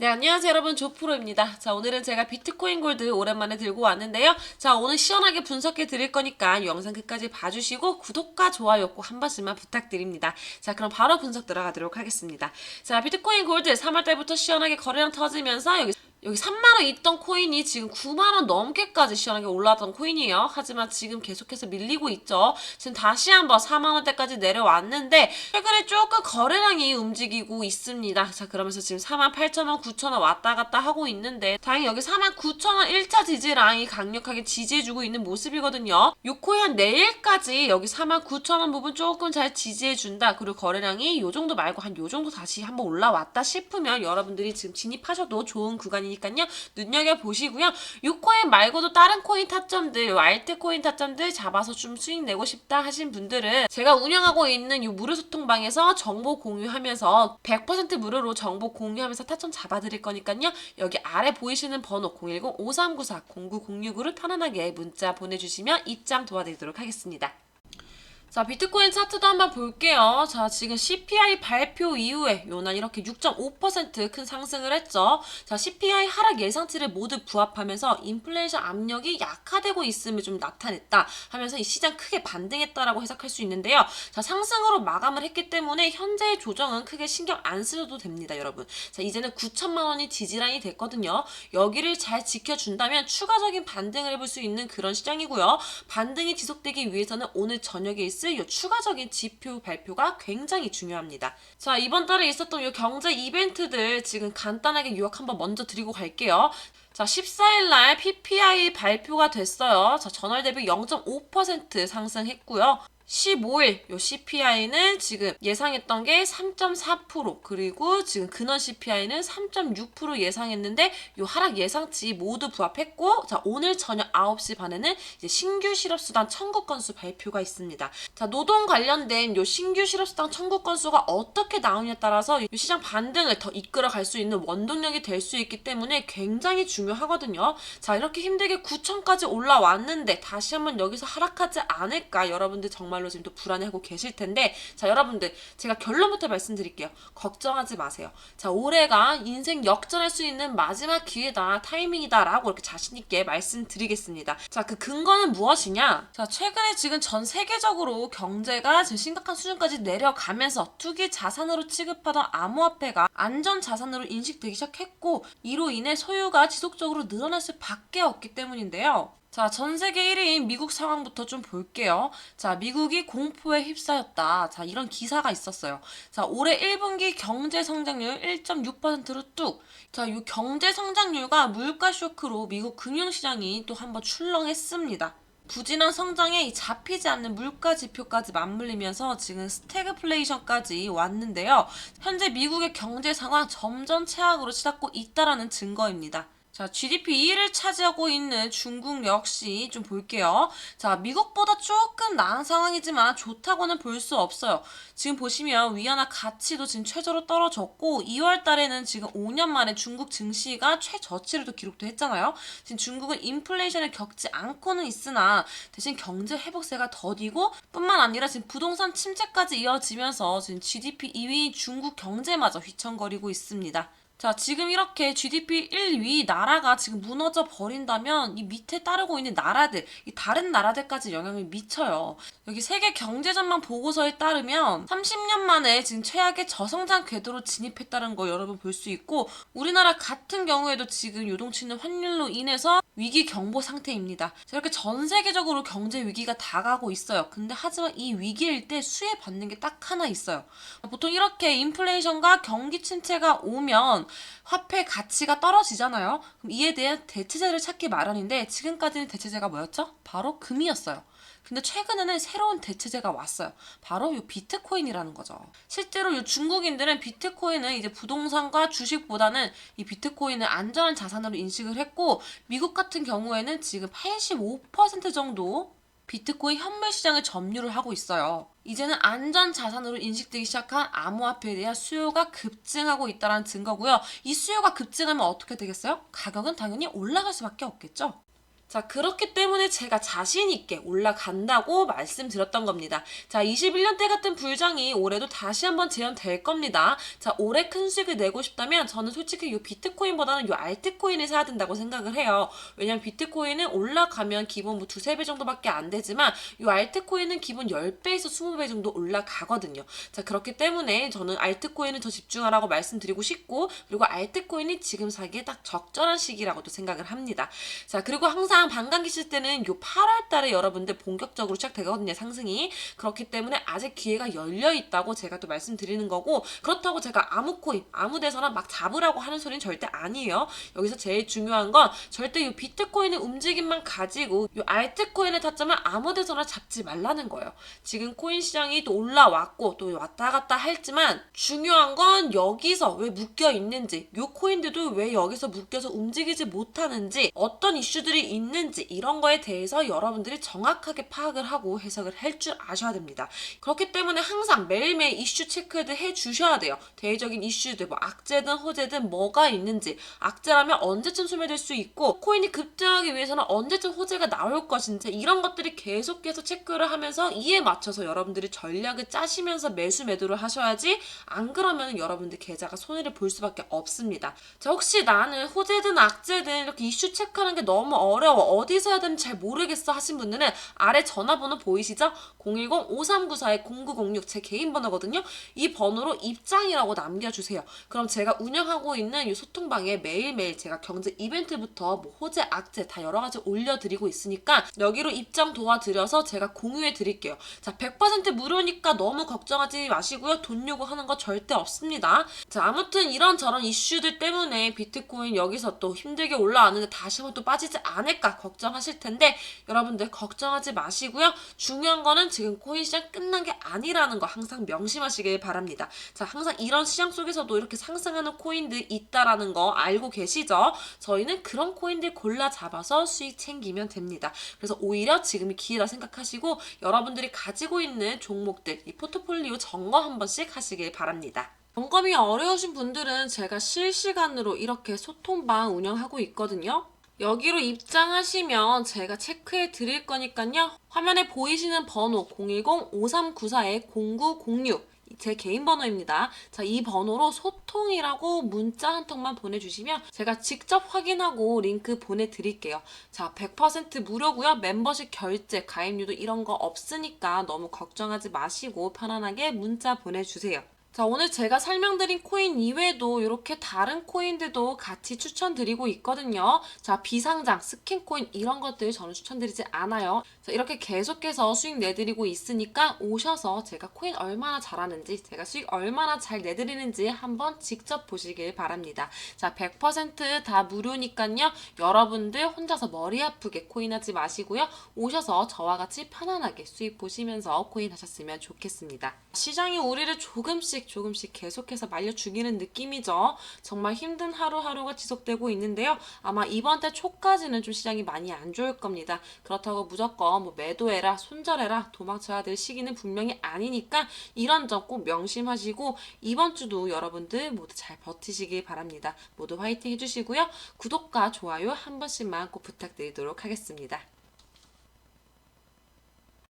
네, 안녕하세요 여러분 조프로입니다. 자, 오늘은 제가 비트코인 골드 오랜만에 들고 왔는데요. 자, 오늘 시원하게 분석해 드릴 거니까 영상 끝까지 봐주시고 구독과 좋아요 꼭 한 번씩만 부탁드립니다. 자, 그럼 바로 분석 들어가도록 하겠습니다. 자, 비트코인 골드 3월달부터 시원하게 거래량 터지면서 여기 여기 3만원 있던 코인이 지금 9만원 넘게까지 시원하게 올라왔던 코인이에요. 하지만 지금 계속해서 밀리고 있죠. 지금 다시 한번 4만원대까지 내려왔는데 최근에 조금 거래량이 움직이고 있습니다. 자 그러면서 지금 4만 8천원, 9천원 왔다 갔다 하고 있는데 다행히 여기 4만 9천원 1차 지지랑이 강력하게 지지해주고 있는 모습이거든요. 요 코인 한 내일까지 여기 4만 9천원 부분 조금 잘 지지해준다. 그리고 거래량이 요 정도 말고 한 요 정도 다시 한번 올라왔다 싶으면 여러분들이 지금 진입하셔도 좋은 구간이 니까요. 눈여겨 보시고요. 요 코인 말고도 다른 코인 타점들, 요 알트 코인 타점들 잡아서 좀 수익 내고 싶다 하신 분들은 제가 운영하고 있는 요 무료 소통방에서 정보 공유하면서 100% 무료로 정보 공유하면서 타점 잡아드릴 거니까요. 여기 아래 보이시는 번호 010-5394-0906으로 편안하게 문자 보내주시면 입장 도와드리도록 하겠습니다. 자, 비트코인 차트도 한번 볼게요. 자, 지금 CPI 발표 이후에 요날 이렇게 6.5%큰 상승을 했죠. 자, CPI 하락 예상치를 모두 부합하면서 인플레이션 압력이 약화되고 있음을 좀 나타냈다 하면서 이 시장 크게 반등했다라고 해석할 수 있는데요. 자, 상승으로 마감을 했기 때문에 현재의 조정은 크게 신경 안 쓰셔도 됩니다, 여러분. 자, 이제는 9천만 원이 지지라인이 됐거든요. 여기를 잘 지켜준다면 추가적인 반등을 해볼 수 있는 그런 시장이고요. 반등이 지속되기 위해서는 오늘 저녁에 있을 이 추가적인 지표 발표가 굉장히 중요합니다. 자, 이번 달에 있었던 이 경제 이벤트들 지금 간단하게 요약 한번 먼저 드리고 갈게요. 자, 14일 날 PPI 발표가 됐어요. 자, 전월 대비 0.5% 상승했고요. 15일 요 CPI는 지금 예상했던 게 3.4% 그리고 지금 근원 CPI는 3.6% 예상했는데 요 하락 예상치 모두 부합했고 자 오늘 저녁 9시 반에는 이제 신규 실업수당 청구 건수 발표가 있습니다. 자 노동 관련된 요 신규 실업수당 청구 건수가 어떻게 나오냐에 따라서 요 시장 반등을 더 이끌어 갈 수 있는 원동력이 될 수 있기 때문에 굉장히 중요하거든요. 자 이렇게 힘들게 9천까지 올라왔는데 다시 한번 여기서 하락하지 않을까 여러분들 정말 정말로 지금 또 불안해하고 계실 텐데 자 여러분들 제가 결론부터 말씀드릴게요. 걱정하지 마세요. 자 올해가 인생 역전할 수 있는 마지막 기회다 타이밍이다라고 이렇게 자신 있게 말씀드리겠습니다. 자 그 근거는 무엇이냐? 자 최근에 지금 전 세계적으로 경제가 지금 심각한 수준까지 내려가면서 투기 자산으로 취급하던 암호화폐가 안전 자산으로 인식되기 시작했고 이로 인해 소유가 지속적으로 늘어날 수밖에 없기 때문인데요. 자, 전 세계 1위인 미국 상황부터 좀 볼게요. 자, 미국이 공포에 휩싸였다. 자, 이런 기사가 있었어요. 자, 올해 1분기 경제 성장률 1.6%로 뚝. 자, 이 경제 성장률과 물가 쇼크로 미국 금융 시장이 또 한번 출렁했습니다. 부진한 성장에 잡히지 않는 물가 지표까지 맞물리면서 지금 스태그플레이션까지 왔는데요. 현재 미국의 경제 상황 점점 최악으로 치닫고 있다라는 증거입니다. 자, GDP 1위를 차지하고 있는 중국 역시 좀 볼게요. 자, 미국보다 조금 나은 상황이지만 좋다고는 볼 수 없어요. 지금 보시면 위안화 가치도 지금 최저로 떨어졌고 2월 달에는 지금 5년 만에 중국 증시가 최저치를 또 기록도 했잖아요. 지금 중국은 인플레이션을 겪지 않고는 있으나 대신 경제 회복세가 더디고 뿐만 아니라 지금 부동산 침체까지 이어지면서 지금 GDP 2위 중국 경제마저 휘청거리고 있습니다. 자, 지금 이렇게 GDP 1위 나라가 지금 무너져 버린다면 이 밑에 따르고 있는 나라들, 이 다른 나라들까지 영향을 미쳐요. 여기 세계 경제 전망 보고서에 따르면 30년 만에 지금 최악의 저성장 궤도로 진입했다는 거 여러분 볼 수 있고 우리나라 같은 경우에도 지금 요동치는 환율로 인해서 위기 경보 상태입니다. 이렇게 전 세계적으로 경제 위기가 다가고 있어요. 근데 하지만 이 위기일 때 수혜 받는 게 딱 하나 있어요. 보통 이렇게 인플레이션과 경기 침체가 오면 화폐 가치가 떨어지잖아요. 그럼 이에 대한 대체제를 찾기 마련인데 지금까지는 대체제가 뭐였죠? 바로 금이었어요. 근데 최근에는 새로운 대체제가 왔어요. 바로 이 비트코인이라는 거죠. 실제로 이 중국인들은 비트코인은 이제 부동산과 주식보다는 이 비트코인을 안전한 자산으로 인식을 했고 미국 같은 경우에는 지금 85% 정도 비트코인 현물 시장을 점유를 하고 있어요. 이제는 안전 자산으로 인식되기 시작한 암호화폐에 대한 수요가 급증하고 있다는 증거고요. 이 수요가 급증하면 어떻게 되겠어요? 가격은 당연히 올라갈 수밖에 없겠죠. 자, 그렇기 때문에 제가 자신있게 올라간다고 말씀드렸던 겁니다. 자, 21년 때 같은 불장이 올해도 다시 한번 재현될 겁니다. 자, 올해 큰 수익을 내고 싶다면 저는 솔직히 이 비트코인보다는 이 알트코인을 사야 된다고 생각을 해요. 왜냐면 비트코인은 올라가면 기본 뭐 두세 배 정도밖에 안 되지만 이 알트코인은 기본 10배에서 20배 정도 올라가거든요. 자, 그렇기 때문에 저는 알트코인을 더 집중하라고 말씀드리고 싶고 그리고 알트코인이 지금 사기에 딱 적절한 시기라고도 생각을 합니다. 자, 그리고 항상 반감기 실 때는 요 8월 달에 여러분들 본격적으로 시작되거든요, 상승이. 그렇기 때문에 아직 기회가 열려 있다고 제가 또 말씀드리는 거고 그렇다고 제가 아무 코인, 아무 데서나 막 잡으라고 하는 소리는 절대 아니에요. 여기서 제일 중요한 건 절대 요 비트코인의 움직임만 가지고 요 알트코인의 타점을 아무 데서나 잡지 말라는 거예요. 지금 코인 시장이 또 올라왔고 또 왔다 갔다 했지만 중요한 건 여기서 왜 묶여 있는지 요 코인들도 왜 여기서 묶여서 움직이지 못하는지 어떤 이슈들이 있는 지 이런 거에 대해서 여러분들이 정확하게 파악을 하고 해석을 할 줄 아셔야 됩니다. 그렇기 때문에 항상 매일매일 이슈 체크를 해 주셔야 돼요. 대외적인 이슈들 뭐 악재든 호재든 뭐가 있는지 악재라면 언제쯤 소멸될 수 있고 코인이 급등하기 위해서는 언제쯤 호재가 나올 것인지 이런 것들이 계속해서 체크를 하면서 이에 맞춰서 여러분들이 전략을 짜시면서 매수 매도를 하셔야지 안 그러면 여러분들 계좌가 손해를 볼 수밖에 없습니다. 자 혹시 나는 호재든 악재든 이렇게 이슈 체크하는 게 너무 어려워 어디서 해야 되는지 잘 모르겠어 하신 분들은 아래 전화번호 보이시죠? 010-5394-0906 제 개인 번호거든요. 이 번호로 입장이라고 남겨주세요. 그럼 제가 운영하고 있는 이 소통방에 매일매일 제가 경제 이벤트부터 뭐 호재, 악재 다 여러 가지 올려드리고 있으니까 여기로 입장 도와드려서 제가 공유해 드릴게요. 자, 100% 무료니까 너무 걱정하지 마시고요. 돈 요구하는 거 절대 없습니다. 자, 아무튼 이런저런 이슈들 때문에 비트코인 여기서 또 힘들게 올라왔는데 다시 한번 또 빠지지 않을까 걱정하실 텐데 여러분들 걱정하지 마시고요. 중요한 거는 지금 코인 시장 끝난 게 아니라는 거 항상 명심하시길 바랍니다. 자, 항상 이런 시장 속에서도 이렇게 상승하는 코인들 있다라는 거 알고 계시죠? 저희는 그런 코인들 골라 잡아서 수익 챙기면 됩니다. 그래서 오히려 지금이 기회다 생각하시고 여러분들이 가지고 있는 종목들 이 포트폴리오 점검 한 번씩 하시길 바랍니다. 점검이 어려우신 분들은 제가 실시간으로 이렇게 소통방 운영하고 있거든요. 여기로 입장하시면 제가 체크해 드릴 거니까요. 화면에 보이시는 번호 010-5394-0906 제 개인 번호입니다. 자, 이 번호로 소통이라고 문자 한 통만 보내주시면 제가 직접 확인하고 링크 보내드릴게요. 자, 100% 무료고요. 멤버십 결제, 가입료도 이런 거 없으니까 너무 걱정하지 마시고 편안하게 문자 보내주세요. 자, 오늘 제가 설명드린 코인 이외에도 이렇게 다른 코인들도 같이 추천드리고 있거든요. 자, 비상장, 스킨 코인 이런 것들 저는 추천드리지 않아요. 자, 이렇게 계속해서 수익 내드리고 있으니까 오셔서 제가 코인 얼마나 잘하는지, 제가 수익 얼마나 잘 내드리는지 한번 직접 보시길 바랍니다. 자, 100%다 무료니까요. 여러분들 혼자서 머리 아프게 코인 하지 마시고요. 오셔서 저와 같이 편안하게 수익 보시면서 코인 하셨으면 좋겠습니다. 시장이 우리를 조금씩 조금씩 계속해서 말려 죽이는 느낌이죠. 정말 힘든 하루하루가 지속되고 있는데요. 아마 이번 달 초까지는 좀 시장이 많이 안 좋을 겁니다. 그렇다고 무조건 뭐 매도해라, 손절해라, 도망쳐야 될 시기는 분명히 아니니까 이런 점 꼭 명심하시고 이번 주도 여러분들 모두 잘 버티시길 바랍니다. 모두 화이팅 해주시고요. 구독과 좋아요 한 번씩만 꼭 부탁드리도록 하겠습니다.